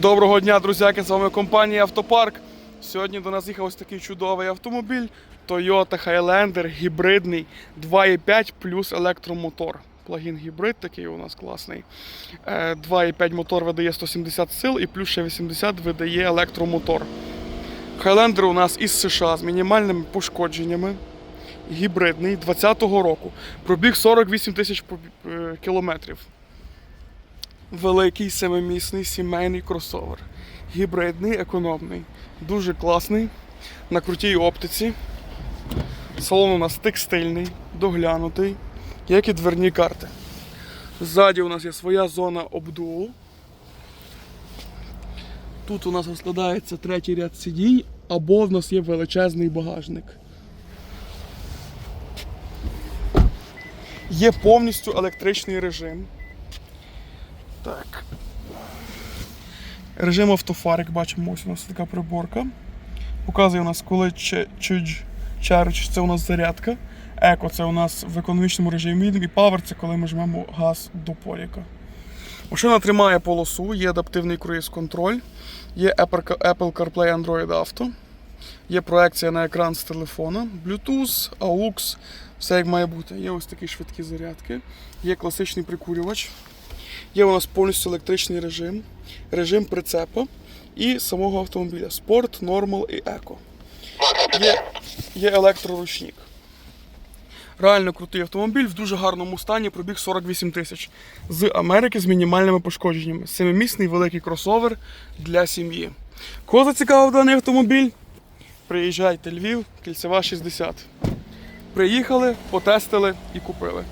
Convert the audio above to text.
Доброго дня, друзяки! З вами компанія Автопарк. Сьогодні до нас їхав ось такий чудовий автомобіль Toyota Highlander гібридний 2.5 плюс електромотор. Плагін гібрид такий у нас класний. Е, 2.5 мотор видає 170 сил і плюс ще 80 видає електромотор. Highlander у нас із США з мінімальними пошкодженнями. Гібридний 20-го року. Пробіг 48 тисяч е, кілометрів. Великий семимісний сімейний кросовер. Гібридний, економний. Дуже класний. На крутій оптиці. Салон у нас текстильний, доглянутий, як і дверні карти. Ззаді у нас є своя зона обдуву. Тут у нас розкладається третій ряд сидінь, або в нас є величезний багажник. Є повністю електричний режим. Так. Режим автофар, як бачимо, ось у нас така приборка. Показує у нас, коли charge, це у нас зарядка. Еко це у нас в економічному режимі. І Power це коли ми жмемо газ до поліка. Машина тримає полосу, є адаптивний круїз-контроль, є Apple CarPlay Android Auto, є проекція на екран з телефона, Bluetooth, AUX, все як має бути. Є ось такі швидкі зарядки, є класичний прикурювач. Є у нас повністю електричний режим, режим прицепа і самого автомобіля Спорт, Нормал і Еко. Є, є електроручник. Реально крутий автомобіль в дуже гарному стані, пробіг 48 тисяч. З Америки з мінімальними пошкодженнями. Семимісний великий кросовер для сім'ї. Кого зацікавив даний автомобіль? Приїжджайте Львів, кільцева 60. Приїхали, потестили і купили.